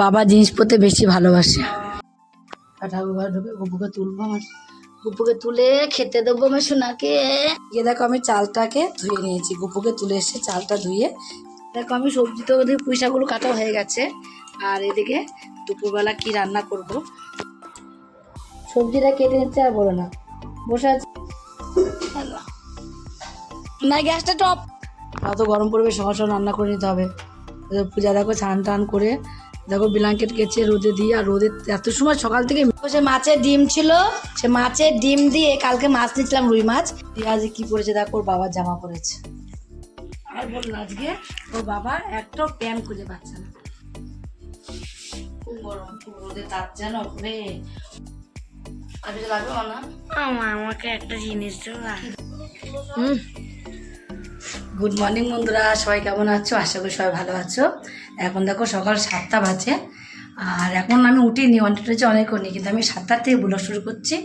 বাবা জিনিস পরতে বেশি ভালোবাসে। ঠাকুর ঘরে ঢুকে গুপুকে তুলবো আমার। গুপুকে তুলে খেতে দেবো আমার সোনাকে। গিয়ে দেখো আমি চালটাকে ধুয়ে নিয়েছি। গুপুকে তুলে এসে চালটা ধুয়ে দেখো আমি সবজি তো ওদিকে পুঁইশাকগুলো কাটা হয়ে গেছে। আর এদিকে দুপুরবেলা কি রান্না করব? সবজিটা কেটে নিচ্ছে আর বলো না। বসে আছে। না গ্যাসটা টপ। এত গরম পড়বে সকাল রান্না করে নিতে হবে। পূজা দেখো স্নান টান করে দেখো ব্ল্যাঙ্কেট কেচে রোদে দিই আর রোদে এত সময় সকাল থেকে সে মাছের ডিম ছিল সে মাছের ডিম দিয়ে কালকে মাছ নিয়েছিলাম রুই মাছ। দিয়ে আজকে কি পরেছে দেখো ওর বাবার জামা পরেছে। আর বলল আজকে ওর বাবা একটাও প্যান খুঁজে পাচ্ছে না। খুব গরম খুব রোদে তাপ যেন ওপরে। আর কিছু লাগবে না? আমাকে একটা জিনিস দাও হুম। গুড মর্নিং বন্ধুরা সবাই কেমন আছো? আশা করি সবাই ভালো আছো। এখন দেখো সকাল সাতটা বাজে। আর এখন আমি উঠিনি, অনেকটা হচ্ছে অনেক উনি কিন্তু আমি সাতটার থেকে ব্লগ শুরু করছি।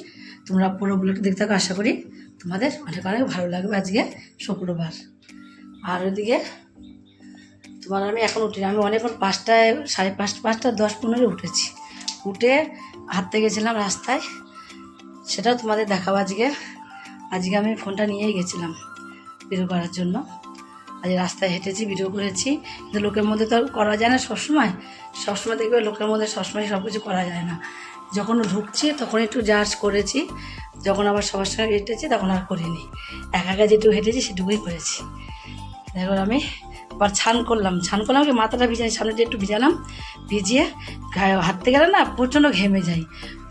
তোমরা পুরো ব্লগটা দেখতে থাকো, আশা করি তোমাদের অনেক অনেক ভালো লাগবে আজকে শুক্রবার। আর ওদিকে তোমার আমি এখন উঠিনি আমি অনেকক্ষণ পাঁচটায়, সাড়ে পাঁচটা পাঁচটা দশ পনেরো উঠেছি। উঠে হাঁটতে গেছিলাম রাস্তায়, সেটাও তোমাদের দেখাবো আজকে। আজকে আমি ফোনটা নিয়েই গেছিলাম ভিডিও করার জন্য। আজ রাস্তায় হেঁটেছি ভিডিও করেছি। কিন্তু লোকের মধ্যে তো করা যায় না সবসময়। সবসময় দেখবে লোকের মধ্যে সবসময় সব কিছু করা যায় না। যখন ঢুকছি, তখন একটু জাজ করেছি। যখন আবার সবার সঙ্গে হেঁটেছি, তখন আর করিনি। একা একা যেটুকু হেঁটেছি, সেটুকুই করেছি। দেখো আমি আবার ছান করলাম। ছান করলাম কি? মাথাটা ভিজাই সামনেটা একটু ভিজালাম। ভিজিয়ে হাঁটতে গেলে না প্রচণ্ড ঘেমে যাই।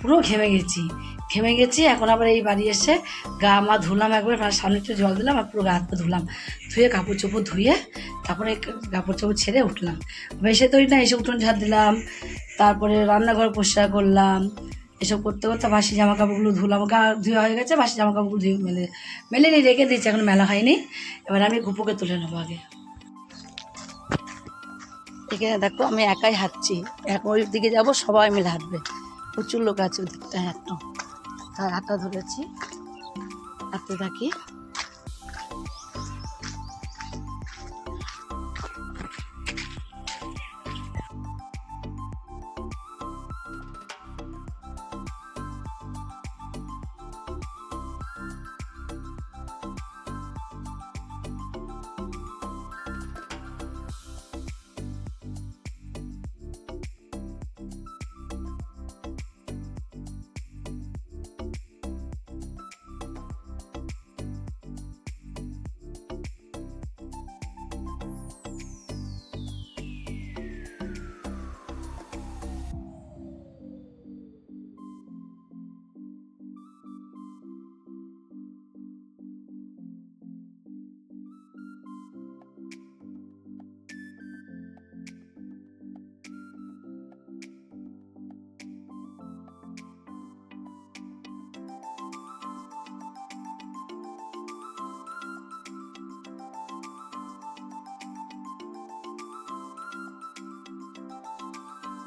পুরো ঘেমে গেছি। ঘেমে গেছি, এখন আবার এই বাড়ি এসে গা মা ধুলাম একবার আর সামনে একটু জল দিলাম আর পুরো গা হাত ধুলাম। ধুয়ে কাপড় চোপড় ধুয়ে তারপরে কাপড় চোপড় ছেড়ে উঠলাম। এসে তো ওই না এসে উঠোন ঝাড় দিলাম, তারপরে রান্নাঘর পরিষ্কার করলাম, এসব করতে করতে বাসি জামা কাপড়গুলো ধুলাম, গা ধুয়ে হয়ে গেছে, বাসি জামা কাপড়গুলো ধুয়ে মেলে মেলে নিয়ে রেখে দিয়েছি, এখন মেলা হয়নি। এবার আমি গুপুকে তুলে নেব আগে। এখানে দেখো আমি একাই হাঁটছি, এখন ওই দিকে যাব, সবাই মিলে হাঁটবে। প্রচুর লোক আছে ওই দিকটায় একটু তার হাতটা ধরেছি হাঁটতে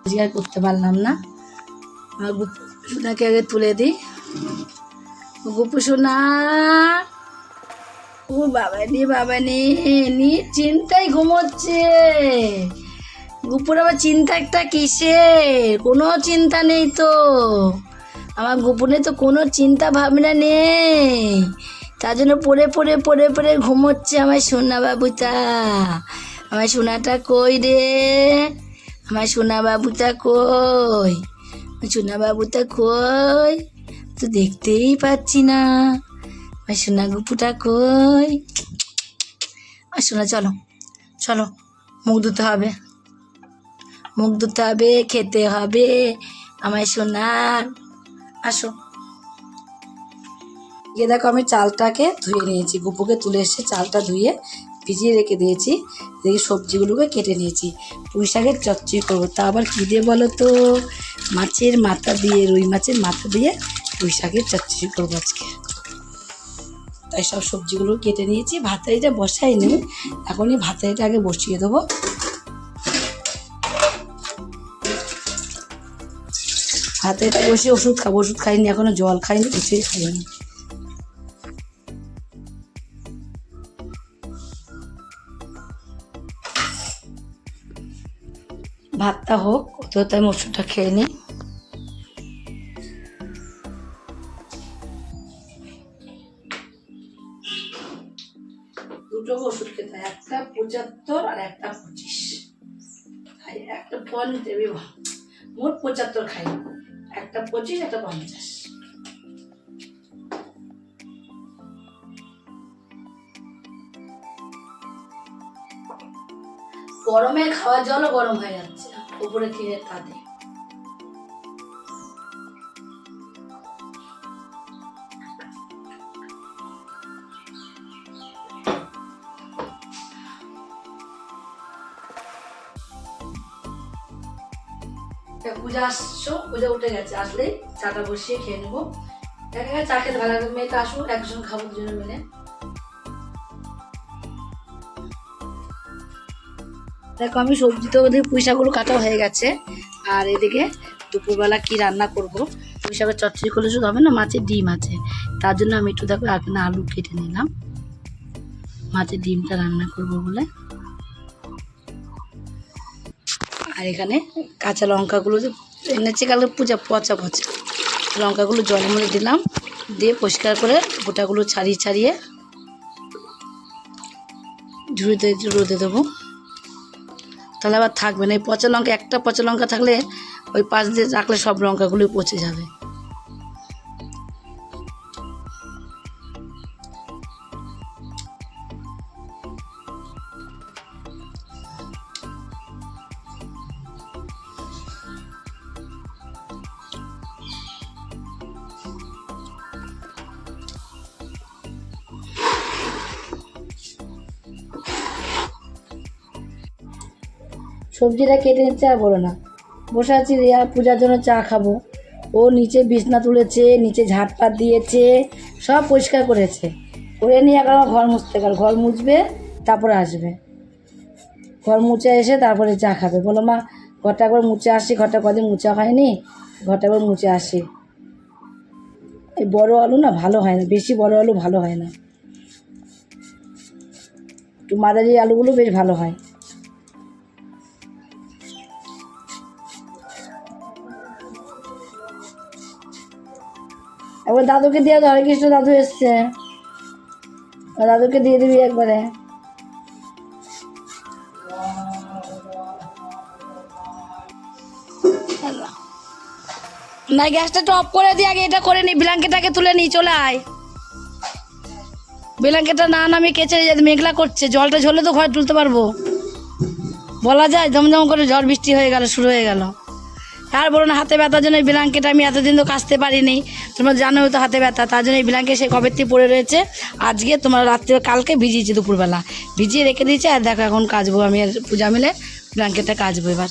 রোজগার করতে পারলাম না। আমার গুপু সোনাকে আগে তুলে দিই। গুপু সোনা, ও বাবা নি বাবা নি নি চিন্তায় ঘুমোচ্ছে। গুপুর আবার চিন্তা একটা কিসের? কোনো চিন্তা নেই তো। আমার গোপনে তো কোনো চিন্তা ভাবনা নেই। তার জন্য পড়ে পড়ে পড়ে পড়ে ঘুমোচ্ছে আমার সোনা বাবুটা। আমার সোনাটা কই রে? আমার সোনা বাবুটা কই? সোনা বাবুটা কই? তো দেখতেই পাচ্ছি না। আমার সোনা গুপুটা কই? আর সোনা চলো চলো, মুখ ধুতে হবে। মুখ ধুতে হবে, খেতে হবে। আমার সোনার, আসো। গিয়ে দেখো আমি চালটাকে ধুয়ে নিয়েছি। গুপুকে তুলে এসে চালটা ধুয়ে ভিজিয়ে রেখে দিয়েছি। দেখি সবজিগুলোকে কেটে নিয়েছি। পুঁই শাকের চচ্চড়ি করব। তা আবার কী দিয়ে বলো তো? মাছের মাথা দিয়ে, রুই মাছের মাথা দিয়ে পুঁই শাকের চচ্চড়ি করব আজকে। তাই সব সবজিগুলো কেটে নিয়েছি। ভাতারিটা বসাইনি এখনই ভাতারিটা আগে বসিয়ে দেবো। ভাতারিটা বসে ওষুধ খাব। ওষুধ খাইনি, এখনও জল খাইনি, কিছুই খাইনি। ভাতটা হোক ওতে তাই ওষুধটা খেয়ে নিই। দুটো ওষুধ একটা পঁচাত্তর আর একটা পঁচিশ। খাই, একটা মোট পঁচাত্তর একটা পঁচিশ, একটা পঞ্চাশ। গরমে খাওয়ার জলও গরম হয়ে যাচ্ছে। উপরে টিনের তাতে পূজা আসছো? পূজা উঠে গেছে। আসলেই চাটা বসিয়ে খেয়ে নেব। একা একা চা খেতে ভালো লাগে মেয়েটা আসুক, একজন খাব দুজনে মিলে। দেখো, আমি সবজি তো ওদিকে পুঁই শাকগুলো কাটা হয়ে গেছে। আর এদিকে দুপুরবেলা কি রান্না করব? পুঁই শাকের চচ্চড়ি করলে শুধু হবে না, মাছের ডিম আছে। তার জন্য আমি একটু দেখো, এখানে আলু কেটে নিলাম। মাছের ডিমটা রান্না করব বলে। আর এখানে কাঁচা লঙ্কাগুলো এনেছি, কালকে পূজা, পচা পচা। লঙ্কাগুলো জলের মধ্যে দিলাম। দিয়ে পরিষ্কার করে গোটাগুলো ছাড়িয়ে ছাড়িয়ে ঝুড়িতে রোদে দেবো। তাহলে আবার থাকবে না। এই পচা লঙ্কা, একটা পচা লঙ্কা থাকলে ওই পাশ দিয়ে রাখলে সব লঙ্কাগুলোই পচে যাবে। সবজিটা কেটে নিচ্ছে আর বলো না। বসে আছি রিয়া, পূজার জন্য চা খাব। ও নিচে বিছনা তুলেছে, নিচে ঝাড়পাত দিয়েছে, সব পরিষ্কার করেছে। করে নিয়ে এখন ঘর মুছতে গেল। ঘর মুছবে, তারপরে আসবে। ঘর মুছে এসে তারপরে চা খাবে। বলো মা, ঘরটা করে মুছে আসি। ঘরটা কদিন মুছা হয়নি? ঘরটা করে মুছে আসি। এই বড় আলু না ভালো হয় না। বেশি বড় আলু ভালো হয় না। একটু মাদারি আলুগুলো বেশ ভালো হয়। একবার দাদুকে দিয়ে হরে কৃষ্ণ দাদু এসছে। দাদুকে দিয়ে দিবি একবারে। না, গ্যাসটা অফ করে দিয়ে আগে এটা করে নি ব্ল্যাঙ্কেটাকে তুলে নি, চলে আয়। ব্ল্যাঙ্কেটটা না নামে কেচে মেঘলা করছে, জলটা ঝরলে তো ঘর তুলতে পারব। বলা যায়, জমজম করে ঝড় বৃষ্টি হয়ে গেল, শুরু হয়ে গেল। আর বলো না, হাতে ব্যথার জন্য এই ব্ল্যাঙ্কেট আমি এতদিন তো কাচতে পারিনি। তোমরা জানো তো হাতে ব্যথা, তার জন্য এই ব্ল্যাঙ্কেট সে কবে থেকে পড়ে রয়েছে। আজকে তোমার রাত্রে, কালকে ভিজিয়েছি দুপুরবেলা। ভিজিয়ে রেখে দিয়েছি, আর দেখো এখন কাচবো আমি, আর পূজা মিলে ব্ল্যাঙ্কেটটা কাচবো এবার।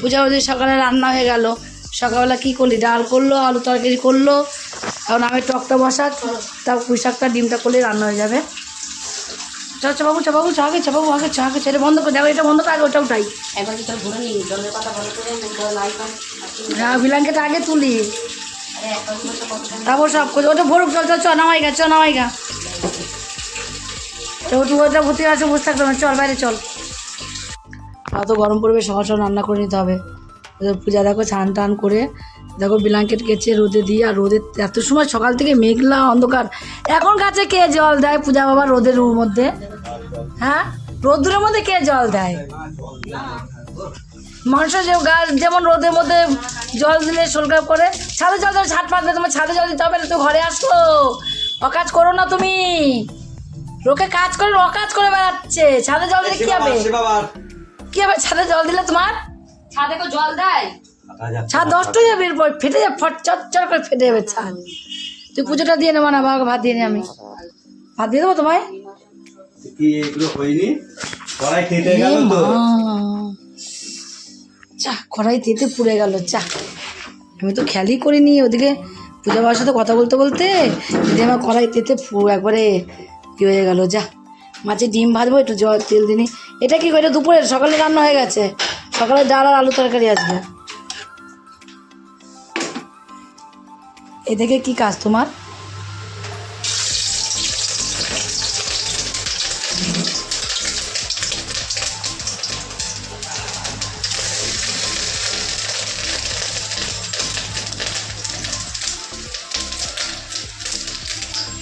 পূজা ওদের সকালে রান্না হয়ে গেল। সকালবেলা কী করলি? ডাল করল, আলু তরকারি করল। এখন আমি টকটা বসা তা পুঁই ডিমটা করলে রান্না হয়ে যাবে। চ চ বাবু চ বাবু চ আগে চ বাবু আগে চ আগে ছেড়ে বন্ধ করে দেখো এটা বন্ধ করে আগে ওটা উঠাই। একবার কি ঘুরে নি জলের কথা বলে করে হ্যাঁ বিলাঙ্কেটা আগে তুলি। তারপর সব করে ওটা ভরুক চল চল চ নামাই গা চ নামাই গা তো ওটু ওটা ভর্তি আছে বসে থাকবে না চল বাইরে চল। অত গরম পড়বে সকাল সকাল রান্না করে নিতে হবে। পূজা দেখো স্নান টান করে দেখো ব্ল্যাঙ্কেট কেচে রোদে দিয়ে আর রোদে এত সময় সকাল থেকে মেঘলা অন্ধকার। এখন গাছে কে জল দেয় পূজা বাবা রোদের মধ্যে? হ্যাঁ? রোদ্রের মধ্যে কে জল দেয়? মানুষের যে গাছ যেমন রোদের মধ্যে জল দিলে সরকার করে ছাদে জল দেবে ছাদ পাতলে তোমার ছাদে জল দিতে হবে না তুমি ঘরে আসো। অকাজ করো না তুমি। লোকে কাজ করে অকাজ করে বেড়াচ্ছে। ছাদে জল দিলে কি হবে? কি হবে? ছাদে জল দিলে তোমার? ছাদে তো জল দেয়। ছাদ নষ্ট হয়ে যাবে এরপর ফেটে যাবে ফট চচ্চর করে ফেটে যাবে ছাদ। তুই পুজোটা দিয়ে নেব না বাবাকে ভাত দিয়ে নে আমি। ভাত দিয়ে দেবো তোমায়? কি এগুলো হয়নি? কড়াই খেতে গেল তো। চা কড়াই তেতে পুড়ে গেল চা আমি তো খেয়ালই করিনি ওদিকে পূজা বাবার সাথে কথা বলতে বলতে যদি আমার কড়াই তেতে একবারে কি হয়ে গেল যা। মাছের ডিম ভাজবো একটু জল তেল দিনি এটা কি করে? দুপুরের সকালে রান্না হয়ে গেছে। সকালে ডাল আর আলু তরকারি আসবে। এদিকে কি কাজ তোমার?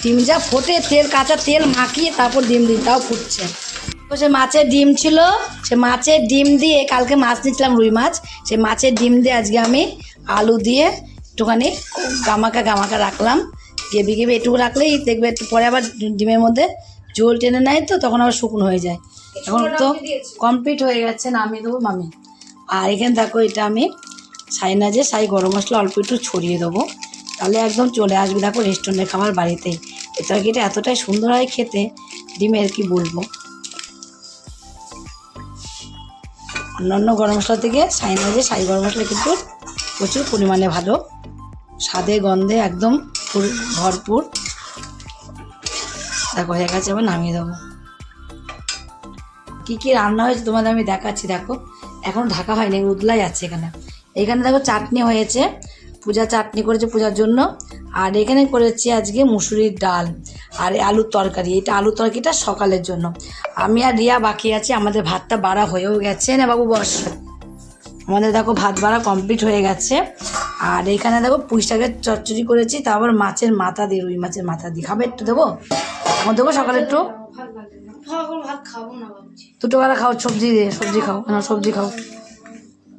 ডিম যা ফোটে, তেল, কাঁচা তেল মাখিয়ে তারপর ডিম দিন তাও ফুটছে। তো সে মাছের ডিম ছিল, সে মাছের ডিম দিয়ে কালকে মাছ নিয়েছিলাম রুই মাছ। সে মাছের ডিম দিয়ে আজকে আমি আলু দিয়ে একটুখানি গামাকা গামাকা রাখলাম। গেবি গেবি এটুকু রাখলেই দেখবে একটু পরে আবার ডিমের মধ্যে ঝোল টেনে নেয় তো তখন আবার শুকনো হয়ে যায়। এখন তো কমপ্লিট হয়ে গেছে, নামিয়ে দেবো মামি। আর এখানে দেখো, এটা আমি সাই না যে সাই গরম মশলা অল্প একটু ছড়িয়ে দেবো। তাহলে একদম চলে আসবে। দেখো রেস্টুরেন্টের খাবার বাড়িতেই। এই তরকারিটা এতটাই সুন্দর হয় খেতে, ডিমের কি বলব? অন্যান্য গরম মশলা থেকে সাই না যে সাই গরম মশলা কিন্তু প্রচুর পরিমাণে ভালো। স্বাদে, গন্ধে একদম ভরপুর। দেখো হয়ে গেছে আবার নামিয়ে দেবো। কী কী রান্না হয়েছে তোমাদের আমি দেখাচ্ছি, দেখো। এখন ঢাকা হয়নি উদলাই আছে এখানে। এখানে দেখো চাটনি হয়েছে, পূজা চাটনি করেছে পূজার জন্য। আর এখানে করেছি আজকে মুসুরির ডাল আর আলুর তরকারি। এটা আলুর তরকারিটা সকালের জন্য। আমি আর রিয়া বাকি আছি, আমাদের ভাতটা বাড়া হয়েও গেছে। না বাবু, বস। আমাদের দেখো ভাত বাড়া কমপ্লিট হয়ে গেছে। আর এখানে দেখো পুঁই শাকের চচ্চড়ি করেছি তারপর মাছের মাথা দিয়ে রুই মাছের মাথা দিয়ে। খাবে একটু দেবো? এখন দেবো সকালে একটু? দুটো বেলা খাও সবজি দিয়ে সবজি খাও। না সবজি খাও।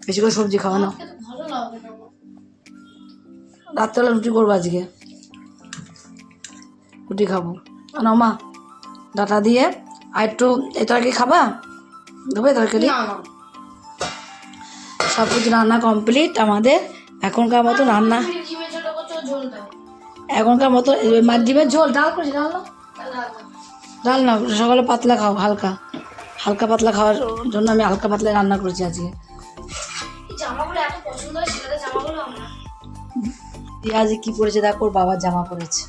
বেশি করে সবজি খাও না। রাত্রেবেলা রুটি করব আজকে। রুটি খাব। না মা ডাটা দিয়ে আর একটু এই তরকারি খাবা? দেবে তরকারি সব কিছু রান্না কমপ্লিট আমাদের। এখনকার মতো রান্না। এখনকার মতো মাছ ডিমের ঝোল ডাল করেছি ডাল না? ডাল না সকালে পাতলা খাও হালকা। হালকা পাতলা খাওয়ার জন্য আমি হালকা পাতলা রান্না করেছি আজকে। দিয়ে আজকে কি পরেছে দেখো ওর বাবার জামা পরেছে।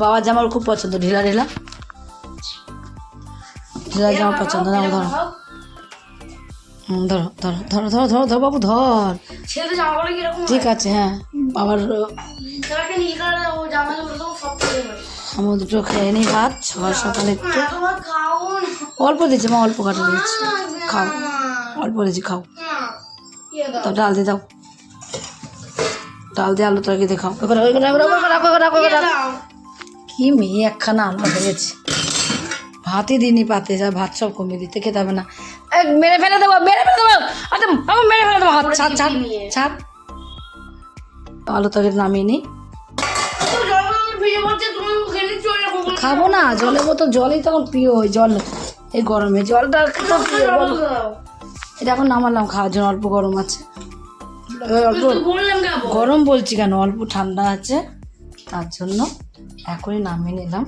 বাবার জামার খুব পছন্দ ঢিলা ঢিলা। ঢিলা জামা পছন্দ না ধরো। ধরো ধরো ধরো ধরো ধরো ধরো বাবু ধর। ছেলেদের জামা পরে কীরকম ঠিক আছে হ্যাঁ বাবার আমার দুটো খেয়ে নিই ভাত সকাল সকালে একটু অল্প দিয়েছি মা অল্প কাটা দিয়েছি। খাও অল্প দিয়েছি খাও। তাও ডাল দিয়ে দাও। ডাল দিয়ে আলু তরকারি দিয়ে খাও। রাখো। কি মেয়ে একখানা আলু হয়েছে ভাতই দিনই পাতে যা, ভাত সব কমিয়ে দিতে খেতে হবে না। মেরে ফেলে দেবো, মেরে ফেলে দেবো। আচ্ছা মেরে ফেলে দেবো, হাত ছাড় ছাড় ছাড়। আলু তরকারি নামিয়ে নিই খাব না, জলের বোতল, জলই তখন প্রিয় ওই জল। এই গরমে জলটা তো এটা এখন নামালাম, খাওয়ার জন্য অল্প গরম আছে। অল্প গরম বলছি কেন, অল্প ঠান্ডা আছে। তার জন্য এখনই নামিয়ে নিলাম।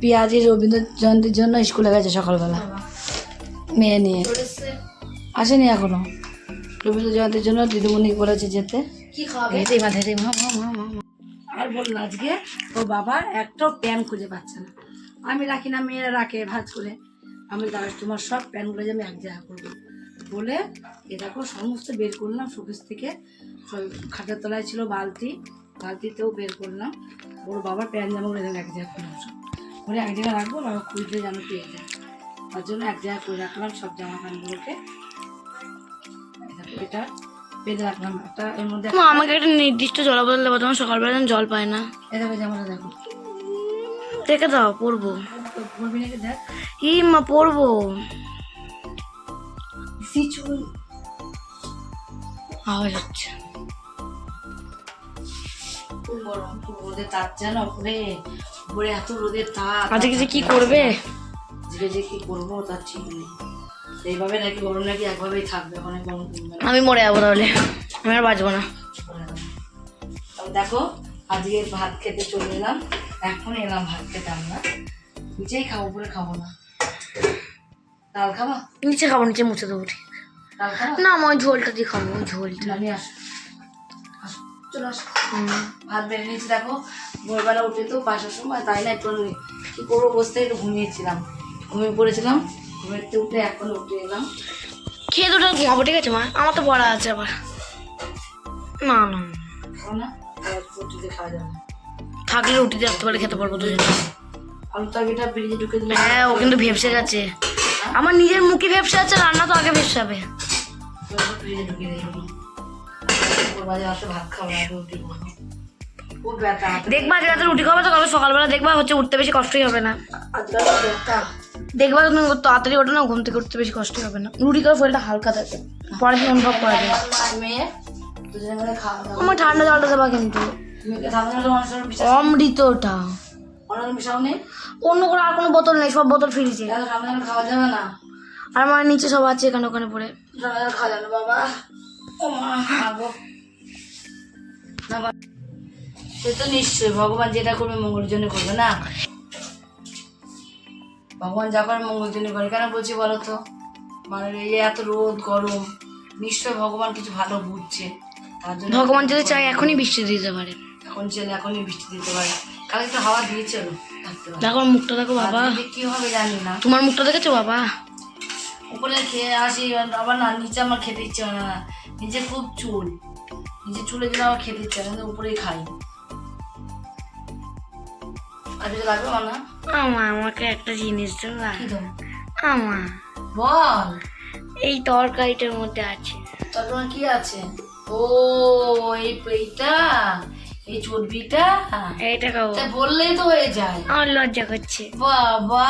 পেঁয়াজি রবীন্দ্র জয়ন্তীর জন্য স্কুলে গেছে সকালবেলা। মেয়ে নিয়ে। আসেনি এখনও। রবীন্দ্র জয়ন্তীর জন্য দিদিমণি বলেছে যেতে। আর বলল আজকে ও বাবা একটাও প্যান খুঁজে পাচ্ছে না। আমি রাখি না মেয়েরা রাখে ভাজ করে। আমি দাঁড়া তোমার সব প্যানগুলো যে আমি এক জায়গা করব। বলে এ দেখো সমস্ত বের করলাম শোকেস থেকে। খাটের তলায় ছিল বালতি। বালতিতেও বের করলাম। ওর বাবার প্যান জামাগুলো এক জায়গায় করলাম সব করে এক জায়গায় রাখব বাবা খুঁজলে যেন পেয়ে যায়। তার জন্য এক জায়গায় করে রাখলাম সব জামা প্যান্টগুলোকে এটা পেতে রাখলাম। একটা এর মধ্যে আমাকে একটা নির্দিষ্ট জল বদল দেবো তোমার সকালবেলা জল পায় না। এ দেখো জামাটা দেখো। দেখে দাও নাকি দেখ। ই মা সিচুল আওয়াজ হচ্ছে। খুব গরম খুব রোদের তাপ যেন উপরে এত রোদের তাপ। আজকে যে কি করবে? আজকে যে কি করব তার ঠিক নেই। এইভাবে নাকি গরম নাকি একভাবেই থাকবে ওখানে গরম আমি মরে যাব তাহলে। আমি আর বাঁচবো না। দেখো আজকে ভাত খেতে চলে এলাম। এখন এলাম ভাত খেতে আমরা। নিচেই খাব উপরে খাব না। ডাল খাবা? নিচে খাব নিচে মুছে দেবো ঠিক। না আমি ঝোলটা দিয়ে খাব ওই ঝোলটা। না নিয়ে আসো। আসো চলো আসো। ভাত বেড়ে নিয়েছি দেখো। ভোরবেলা উঠে তো পাঁচটার সময় তাই না একটু কী করব? বসতে একটু ঘুমিয়েছিলাম। ঘুমিয়ে পড়েছিলাম ঘুমিয়ে উঠে এখন উঠে এলাম। খেয়ে দুটো ঘুমাবো ঠিক আছে মা। আমার তো পড়া আছে আবার। না না রুটিতে খাওয়া যাবে থাকলে রুটি দিয়ে রাখতে পারে খেতে পারব দুজনে। আলু তরকারিটা ফ্রিজে ঢুকে দিলে হ্যাঁ ও কিন্তু ভেপসে গেছে আমার নিজের মুখে ভেপসে আছে রান্না তো আগে ফ্রিজে ঢুকিয়ে বাজে আসে ভাত খাওয়া রুটি দেখবা রাতে রুটি খাবে তো কালকে সকালবেলা দেখবা হচ্ছে উঠতে বেশি কষ্টই হবে না দেখবা তুমি তাড়াতাড়ি ওঠো না ঘুম থেকে উঠতে বেশি কষ্টই হবে না রুটি খাওয়ার ফলটা হালকা থাকে দিন অনুভব করা যায় আমার ঠান্ডা জলটা দেবা কিন্তু অমৃতটা অন্য কোনো আর কোনো বোতল নেই সব বোতল যাবে না আর আমার নিচে সব আছে এখানে ওখানে পড়ে খাওয়া যাবে বাবা সে তো নিশ্চয়ই ভগবান যেটা করবে মঙ্গলের জন্য করবে না? ভগবান যা করে মঙ্গলের জন্য করে কেন বলছি বলো তো? মানে এই এত রোদ গরম নিশ্চয়ই ভগবান কিছু ভালো বুঝছে। তার জন্য ভগবান যদি চায় এখনই বৃষ্টি দিতে পারে। এখন ছেলে এখনই বৃষ্টি দিতে পারে। কালকে তো হাওয়া দিয়েছিল দেখো মুখটা দেখো বাবা। কি হবে জানি না। তোমার মুখটা দেখেছ বাবা? উপরে খেয়ে আসি আবার না নিচে আমার খেতে ইচ্ছে হয় না। নিচে খুব চুল। নিচে চুলে দিলে আমার খেতে ইচ্ছে না উপরেই খাই। আর কিছু লাগবে না। আমার আমাকে একটা জিনিস দেবা কি দেবো আমার বল। এই তরকারিটার মধ্যে আছে। তার তোমার কি আছে? ও এই এইটা এই চর্বিটা। এইটা খাব। তা বললেই তো হয়ে যায়। আমার লজ্জা করছে। বাবা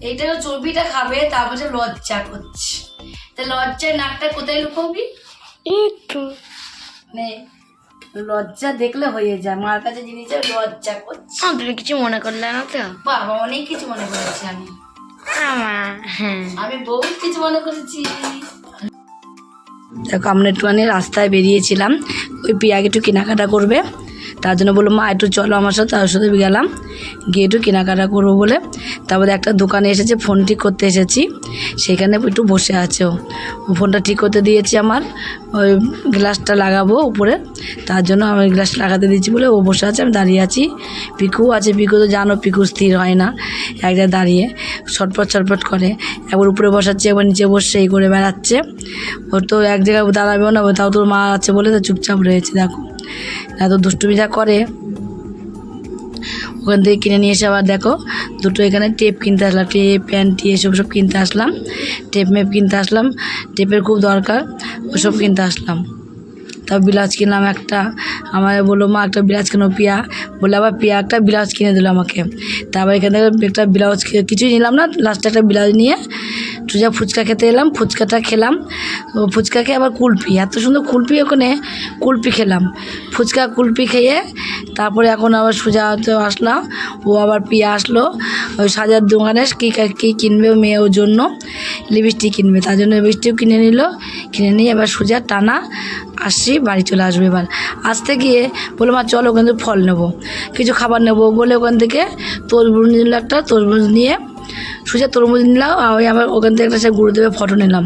এইটা চর্বিটা খাবে তারপরে লজ্জা করছে। তা লজ্জায় নাকটা কোথায় লুকোবি? একটু মানে লজ্জা দেখলে হয়ে যায়। মার কাছে জিনিসে লজ্জা করছে। তুমি কিছু মনে করলে না তো? বাবা অনেক কিছু মনে করেছি আমি। হ্যাঁ। আমি বহুত কিছু মনে করেছি। দেখো আমরা একটুখানি রাস্তায় বেরিয়েছিলাম। ওই পিয়াকে একটু কেনাকাটা করবে। তার জন্য বলল, মা, একটু চলো আমার সাথে, তার সাথে গেলাম। গিয়ে একটু কেনাকাটা করব বলে তারপরে একটা দোকানে এসেছে, ফোন ঠিক করতে এসেছি। সেখানে একটু বসে আছে ও। ফোনটা ঠিক করতে দিয়েছি আমার, ওই গ্লাসটা লাগাবো উপরে। তার জন্য আমি গ্লাস লাগাতে দিচ্ছি বলে ও বসে আছে, আমি দাঁড়িয়ে আছি। পিকু আছে, পিকু তো জানো, পিকু স্থির হয় না, এক জায়গায় দাঁড়িয়ে ছটপট ছটপট করে। একবার উপরে বসাচ্ছে, একবার নিচে বসে এই করে বেড়াচ্ছে। ওর তো এক জায়গায় দাঁড়াবেও না, তাও তোর মা আছে বলে তো চুপচাপ রয়েছে, দেখো। এত দুষ্টুমি যা করে। ওখান থেকে কিনে নিয়ে এসে আবার দেখো, দুটো এখানে টেপ কিনতে আসলাম টেপ প্যান্টি এসব সব কিনতে আসলাম টেপ মেপ কিনতে আসলাম টেপের খুব দরকার, ওসব কিনতে আসলাম। তারপর ব্লাউজ কিনলাম একটা। আমার বলল, মা, একটা ব্লাউজ কেন পিয়া? বলে আবার পিয়া একটা ব্লাউজ কিনে দিল আমাকে। তারপর এখান থেকে একটা ব্লাউজ কিছুই নিলাম না লাস্টে একটা ব্লাউজ নিয়ে সোজা ফুচকা খেতে এলাম, ফুচকাটা খেলাম। ফুচকা খেয়ে আবার কুলপি, এত সুন্দর কুলপি ওখানে, কুলপি খেলাম। ফুচকা, কুলপি খেয়ে তারপরে এখন আবার সোজা তো আসলাম, ও আবার পিয়া আসলো। ওই সাজার দোকানে কী কী কিনবে মেয়ে ওর জন্য, লিপস্টিক কিনবে, তার জন্য লিপস্টিক কিনে নিল, কিনে নিয়ে এবার সোজা টানা আসছি বাড়ি চলে আসবে এবার। আসতে গিয়ে বলে মা, চলো ওখান থেকে ফল নেব। কিছু খাবার নেব। বলে ওখান থেকে তরমুজ নিল একটা, তরমুজ নিয়ে সোজা তরমুজ নিলাম আর ওই আবার ওখান থেকে একটা সে গুরুদেবের ফটো নিলাম।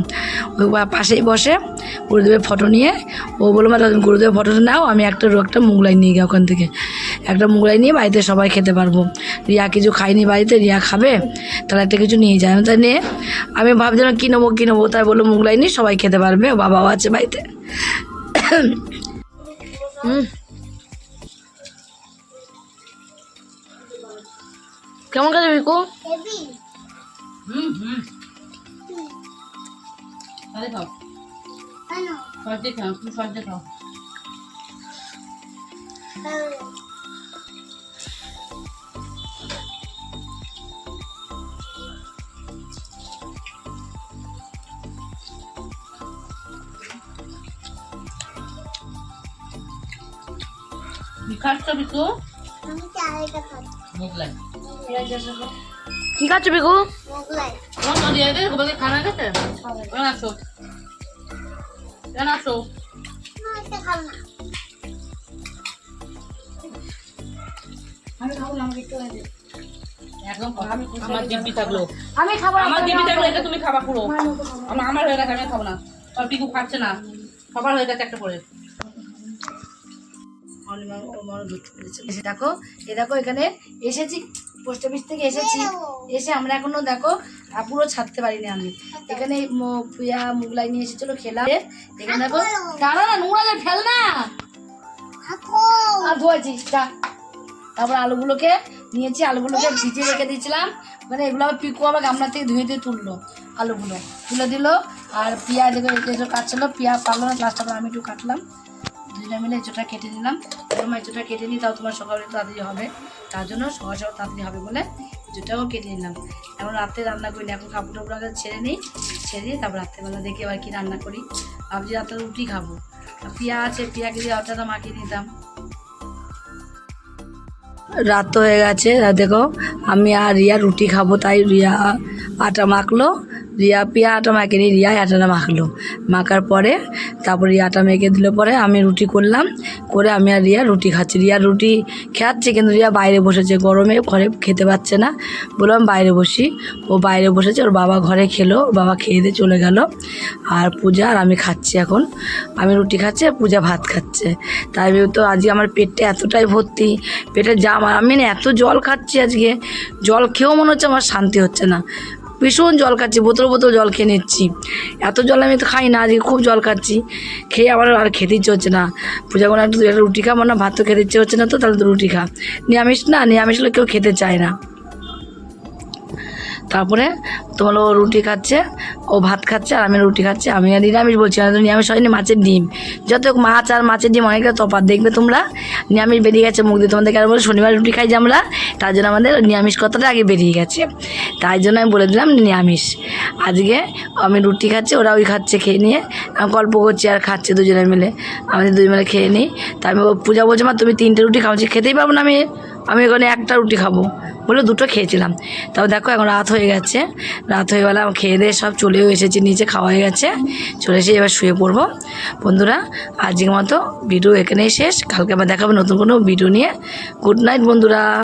ওই পাশেই বসে গুরুদেবের ফটো নিয়ে, ও বলল, মা গুরুদেবের ফটোটা নাও, আমি একটা একটা মুগলাই নিয়ে গিয়ে ওখান থেকে, একটা মুগলাই নিয়ে বাড়িতে সবাই খেতে পারব। রিয়া কিছু খাইনি বাড়িতে, রিয়া খাবে, তাহলে একটা কিছু নিয়ে যায়। তাই নিয়ে আমি ভাবছিলাম, কী নেব কী নেব? তাই বলল, মুগলাই নিয়ে সবাই খেতে পারবে, বাবাও আছে বাড়িতে। কেমন কাছে বিকু হুম খাও। সর্দে খাও তুমি সর্দে খাও। খাচ্ছ বিকু মোগলাই। কি খাচ্ছ বিকু তোমার দিয়ে খানা গেছে? কেন আসো? কেন আসো? আমি খাব আমার দিব্যি থাকল। আমি খাবার আমার দিব্যি থাকল এটা তুমি খাবা পুরো। আমার আমার হয়ে গেছে আমি খাব না। পিকু খাচ্ছে না। সবার হয়ে গেছে একটা করে। এসে দেখো, এ দেখো এখানে এসেছি পোস্ট অফিস থেকে এসেছি। এসে আমরা এখনও দেখো পুরো ছাড়তে পারিনি আমি। এখানে প্রিয়া মুগলাই নিয়ে এসেছিল খেলাম এখানে দেখো, দাঁড়া না, নোংরা ফেল না। আর ধোয়াছিস তারপর আলুগুলোকে নিয়েছি, আলুগুলোকে ভিজিয়ে রেখে দিয়েছিলাম। মানে এগুলো আবার পিকু আবার গামলা থেকে ধুয়ে দিয়ে তুললো, আলুগুলো। তুলে দিল, আর পেঁয়াজ এগুলো কাটছিল। পেঁয়াজ পারল না লাস্ট আমি একটু কাটলাম। দুজনে মিলে এঁচোটা কেটে নিলাম। তোমার এঁচোটা কেটে নিই, তাও তোমার সকালে তাড়াতাড়ি হবে। তার জন্য সকাল সকাল তাড়াতাড়ি হবে বলে এঁচোটাও কেটে নিলাম। এখন রাতে রান্না করি না এখন কাপড় টাপড় আগে ছেড়ে নিই, ছেড়ে দিয়ে তারপর রাত্রেবেলা দেখি আবার কি রান্না করি। ভাবছি রাত্রে রুটি খাব। পিয়া আছে পিয়াকে দিয়ে আটাটা মাখিয়ে নিতাম। রাত তো হয়ে গেছে দেখো, আমি আর রিয়া রুটি খাব, তাই রিয়া আটা মাখলো। রিয়া পিয়া আটা মাখেনি রিয়া আটাটা মাখলো। মাখার পরে তারপর রিয়া আটা মেখে দিলে পরে আমি রুটি করলাম। করে আমি আর রিয়া রুটি খাচ্ছি। রিয়া রুটি খাচ্ছে কিন্তু রিয়া বাইরে বসেছে, গরমে ঘরে খেতে পাচ্ছে না। বললাম, বাইরে বসি। ও বাইরে বসেছে, ওর বাবা ঘরে খেলো, ওর বাবা খেয়ে দিয়ে চলে গেল। আর পূজা আর আমি খাচ্ছি এখন। আমি রুটি খাচ্ছি আর পূজা ভাত খাচ্ছে। তাই তো আজকে আমার পেটটা এতটাই ভর্তি, পেটে জাম আমি না এত জল খাচ্ছি আজকে। জল খেয়েও মনে হচ্ছে আমার শান্তি হচ্ছে না। ভীষণ জল খাচ্ছি, বোতল বোতল জল খেয়ে নিচ্ছি। এত জল আমি তো খাই না, আজকে খুব জল খাচ্ছি। খেয়ে আমার আর খেতে ইচ্ছে হচ্ছে না। পূজা কোনো একটু রুটি খা না ভাত তো খেতে ইচ্ছে হচ্ছে না তো, তাহলে তো রুটি খা। নিরামিষ না, নিরামিষ হলে কেউ খেতে চায় না। তারপরে তোমার ও রুটি খাচ্ছে, ও ভাত খাচ্ছে, আর আমি রুটি খাচ্ছি, আমি আর নিরামিষ বলছি না নিরামিষ হয়নি মাছের ডিম। যত মাছ আর মাছের ডিম অনেকটা তফাৎ, দেখবে তোমরা? নিরামিষ বেরিয়ে গেছে মুখ দিয়ে, তোমাদেরকে আর বলে শনিবার রুটি খাই যে আমরা, তার জন্য আমাদের নিরামিষ কথাটা আগে বেরিয়ে গেছে। তাই জন্য আমি বলে দিলাম নিরামিষ। আজকে আমি রুটি খাচ্ছি, ওরা ওই খাচ্ছে খেয়ে নিয়ে, আমি গল্প করছি আর খাচ্ছে দুজনে মিলে। আমাদের দুজন মিলে খেয়ে নিই। তা আমি পূজা বলছে, মা, তুমি তিনটে রুটি খাওয়াচ্ছি খেতেই পারব না আমি। আমি এখানে একটা রুটি খাব। বলে দুটো খেয়েছিলাম। তাও দেখো এখন রাত হয়ে গেছে। রাত হয়ে গেলে আমার খেয়ে দিয়ে সব চলেও এসেছি, নিচে খাওয়া হয়ে গেছে। চলে এসে এবার শুয়ে পড়ব। বন্ধুরা, আজকের মতো ভিডিও এখানেই শেষ। কালকে আবার দেখাবো নতুন কোনো ভিডিও নিয়ে। গুড নাইট, বন্ধুরা।